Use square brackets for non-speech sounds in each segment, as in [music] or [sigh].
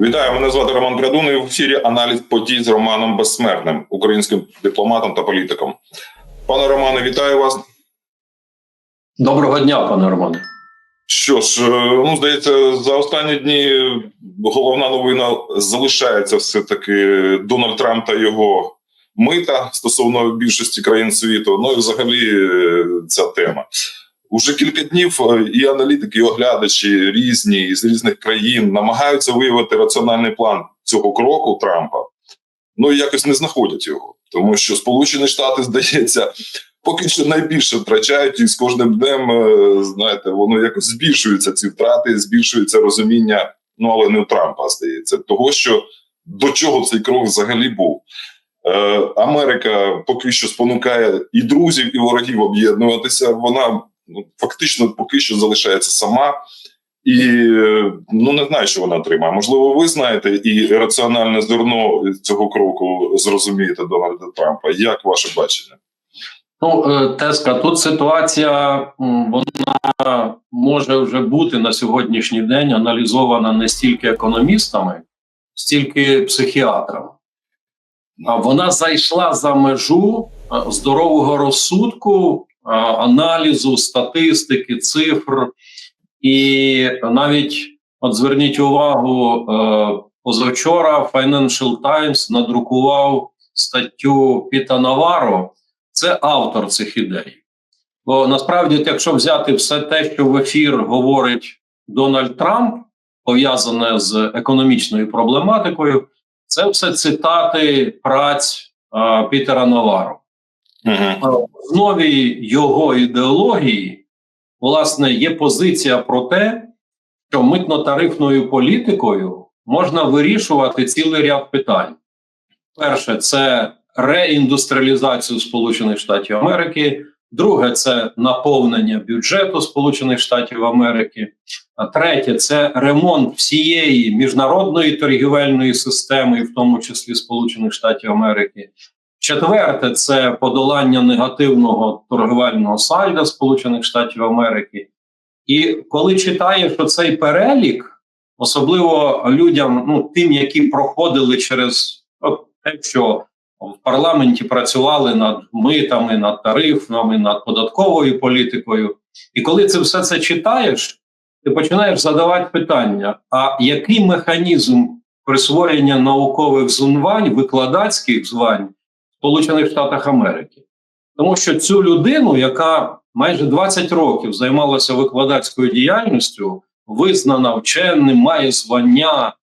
Вітаю, мене звати Роман Градун і в ефірі аналіз подій з Романом Безсмертним, українським дипломатом та політиком. Пане Романе, вітаю вас. Доброго дня, пане Романе. Що ж, е, ну здається, за останні дні головна новина залишається все-таки Дональд Трамп та його мита стосовно більшості країн світу. Ну і взагалі е, ця тема. Уже кілька днів е, і аналітики, і оглядачі різні з різних країн намагаються виявити раціональний план цього кроку Трампа. Ну і якось не знаходять його, тому що Сполучені Штати [laughs] здається. Поки що найбільше втрачають, і з кожним днем е, знаєте, воно якось збільшуються ці втрати, збільшується розуміння. Ну але не у Трампа здається, того що до чого цей крок взагалі був. Е, Америка поки що спонукає і друзів, і ворогів об'єднуватися. Вона ну, фактично поки що залишається сама, і ну не знаю, що вона отримає. Можливо, ви знаєте, і раціональне зерно цього кроку зрозумієте Дональда Трампа. Як ваше бачення? Ну, е, Теска, тут ситуація вона може вже бути на сьогоднішній день аналізована не стільки економістами, стільки психіатрами. А вона зайшла за межу е, здорового розсудку, аналізу, статистики, цифр. І навіть от зверніть увагу, е, позавчора Financial Times надрукував статтю Піта Наваро. Це автор цих ідей. Бо насправді, якщо взяти все те, що в ефір говорить Дональд Трамп, пов'язане з економічною проблематикою, це все цитати праць а, Пітера Наваро. В основі його ідеології, власне, є позиція про те, що митно-тарифною політикою можна вирішувати цілий ряд питань. Перше, це реіндустріалізацію Сполучених Штатів Америки. Друге, це наповнення бюджету Сполучених Штатів Америки. А третє це ремонт всієї міжнародної торгівельної системи, в тому числі Сполучених Штатів Америки. Четверте це подолання негативного торгівельного сальда Сполучених Штатів Америки. І коли читаєш оцей перелік, особливо людям, ну тим, які проходили через те, що в парламенті працювали над митами, над тарифами, над податковою політикою. І коли це все це читаєш, ти починаєш задавати питання: а який механізм присвоєння наукових звань, викладацьких звань Сполучених Штатах Америки? Тому що цю людину, яка майже 20 років займалася викладацькою діяльністю, визнана вченим, має звання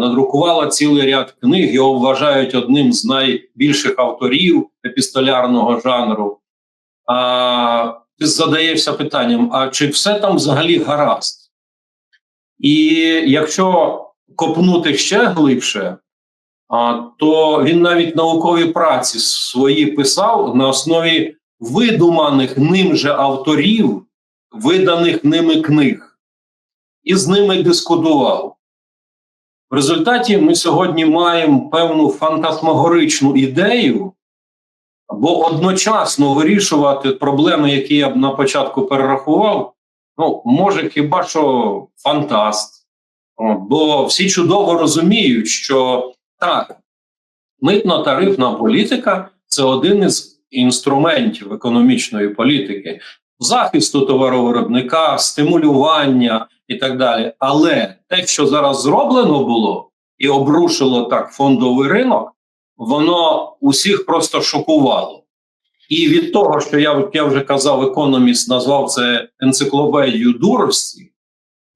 надрукувала цілий ряд книг. Його вважають одним з найбільших авторів епістолярного жанру. А, Ти задаєшся питанням: а чи все там взагалі гаразд? І якщо копнути ще глибше, то він навіть наукові праці свої писав на основі видуманих ним же авторів, виданих ними книг, і з ними дискутував. В результаті ми сьогодні маємо певну фантасмагоричну ідею, бо одночасно вирішувати проблеми, які я б на початку перерахував, ну, може хіба що фантаст. Бо всі чудово розуміють, що так, митно-тарифна політика це один із інструментів економічної політики, захисту товаровиробника, стимулювання і так далі. Але те, що зараз зроблено було і обрушило так фондовий ринок, воно усіх просто шокувало. І від того, що я я вже казав, економіст назвав це енциклопедією дурості,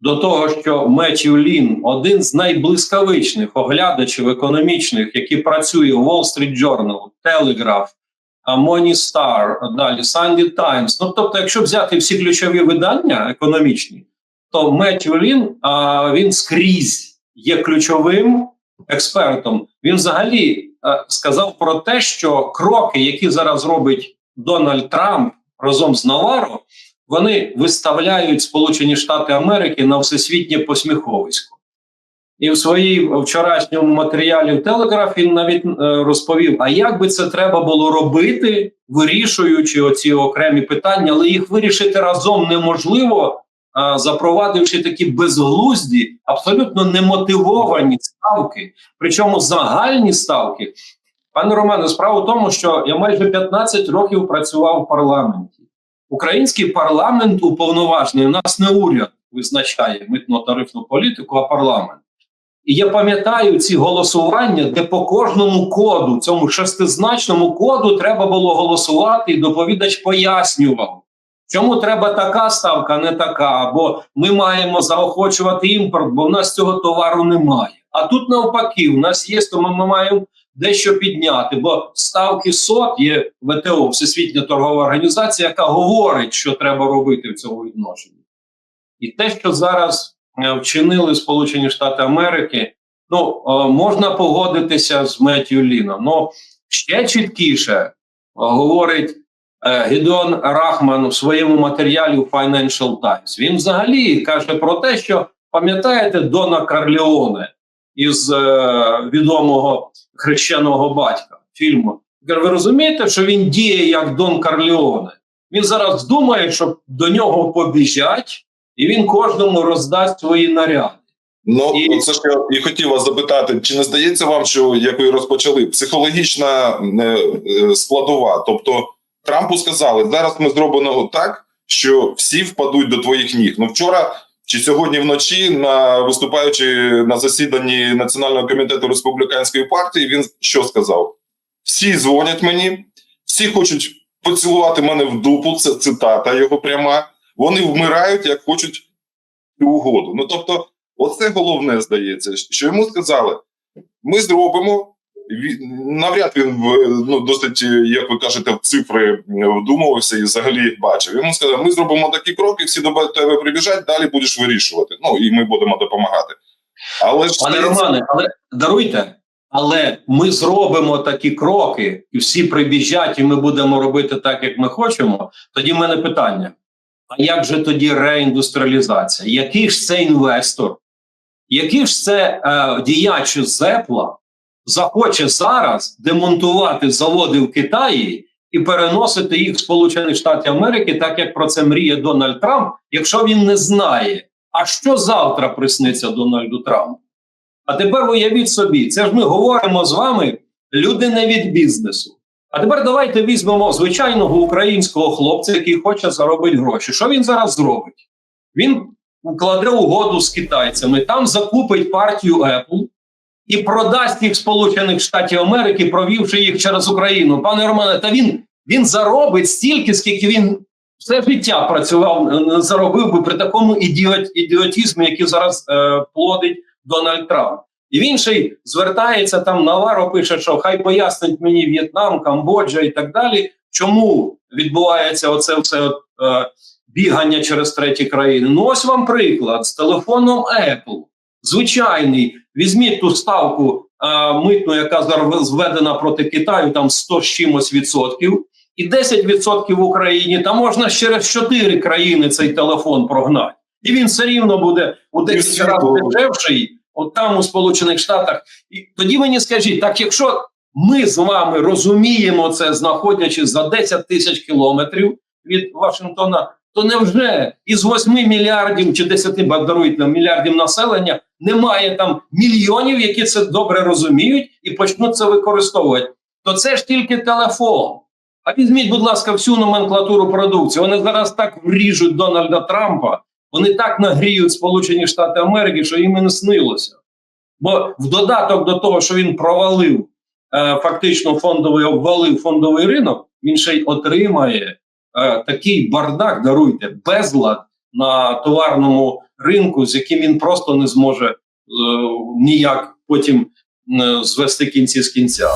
до того, що Меттью Лін, один з найблискавичних оглядачів економічних, які працює в Wall Street Journal, Telegraph, Money Star, далі Sunday Times. Ну тобто, якщо взяти всі ключові видання економічні, то Меттью Лін а, він скрізь є ключовим експертом. Він взагалі а, сказав про те, що кроки, які зараз робить Дональд Трамп разом з Наваро, вони виставляють Сполучені Штати Америки на всесвітнє посміховисько. І в своїй вчорашньому матеріалі в Телеграф він навіть е, розповів: а як би це треба було робити, вирішуючи оці окремі питання, але їх вирішити разом неможливо, а, запровадивши такі безглузді, абсолютно немотивовані ставки, причому загальні ставки. Пане Романе, справа в тому, що я майже 15 років працював в парламенті. Український парламент уповноважений, у нас не уряд визначає митно-тарифну політику, а парламент. І я пам'ятаю ці голосування, де по кожному коду, цьому шестизначному коду, треба було голосувати, і доповідач пояснював, чому треба така ставка, не така, бо ми маємо заохочувати імпорт, бо в нас цього товару немає. А тут навпаки, у нас є, то ми, ми маємо дещо підняти, бо ставки СОТ є ВТО, Всесвітня торгова організація, яка говорить, що треба робити в цьому відношенні. І те, що зараз е, вчинили Сполучені Штати Америки, ну е, можна погодитися з Меттю Ліном. Ну ще чіткіше е, говорить Гідон Рахман у своєму матеріалі у Financial Times. Він взагалі каже про те, що пам'ятаєте Дона Карліоне із е, відомого хрещеного батька фільму. Ви розумієте, що він діє як Дон Карліоне? Він зараз думає, що до нього побіжать, і він кожному роздасть свої наряди. Ну, І- це ж я і хотів вас запитати, чи не здається вам, що як ви розпочали, психологічна е, е, складова? Тобто Трампу сказали, зараз ми зробимо так, що всі впадуть до твоїх ніг. Ну вчора чи сьогодні вночі, на виступаючи на засіданні Національного комітету республіканської партії, він що сказав? Всі дзвонять мені, всі хочуть поцілувати мене в дупу. Це цитата його пряма. Вони вмирають, як хочуть угоду. Ну тобто. Оце головне здається, що йому сказали: ми зробимо. Навряд він в ну досить, як ви кажете, в цифри вдумувався і взагалі їх бачив. Йому сказали, ми зробимо такі кроки, всі до тебе прибіжать, далі будеш вирішувати. Ну і ми будемо допомагати. Але ж Пане Романе, але даруйте, але ми зробимо такі кроки, і всі прибіжать, і ми будемо робити так, як ми хочемо. Тоді в мене питання: а як же тоді реіндустріалізація? Який ж це інвестор, який ж це е, діяч зепла захоче зараз демонтувати заводи в Китаї і переносити їх в Сполучені Штати Америки, так як про це мріє Дональд Трамп, якщо він не знає, а що завтра присниться Дональду Трампу? А тепер уявіть собі, це ж ми говоримо з вами, люди не від бізнесу. А тепер давайте візьмемо звичайного українського хлопця, який хоче заробити гроші. Що він зараз зробить? Він укладе угоду з китайцями, там закупить партію Apple і продасть їх Сполучених Штатів Америки, провівши їх через Україну. Пане Романе, та він, він заробить стільки, скільки він все життя працював, е, заробив би при такому ідіот, ідіотізмі, який зараз е, плодить Дональд Трамп. І він ще й звертається там Наваро, пише, що хай пояснить мені В'єтнам, Камбоджа і так далі, чому відбувається оце все от, е, бігання через треті країни. Ну ось вам приклад з телефоном Apple. Звичайний, візьміть ту ставку е, митну, яка зараз зведена проти Китаю, там 100 з чимось відсотків, і 10% в Україні, та можна через 4 країни цей телефон прогнати. І він все рівно буде у 10 разів дешевший, от там у Сполучених Штатах. І тоді мені скажіть, так якщо ми з вами розуміємо це, знаходячись за 10 тисяч кілометрів від Вашингтона, то невже із 8 мільярдів чи 10 даруйте, мільярдів населення немає там мільйонів, які це добре розуміють і почнуть це використовувати? То це ж тільки телефон. А візьміть, будь ласка, всю номенклатуру продукції. Вони зараз так вріжуть Дональда Трампа, вони так нагріють Сполучені Штати Америки, що їм і не снилося. Бо в додаток до того, що він провалив е, фактично фондовий обвалив фондовий ринок, він ще й отримає такий бардак, даруйте, безлад на товарному ринку, з яким він просто не зможе е, ніяк потім е, звести кінці з кінця.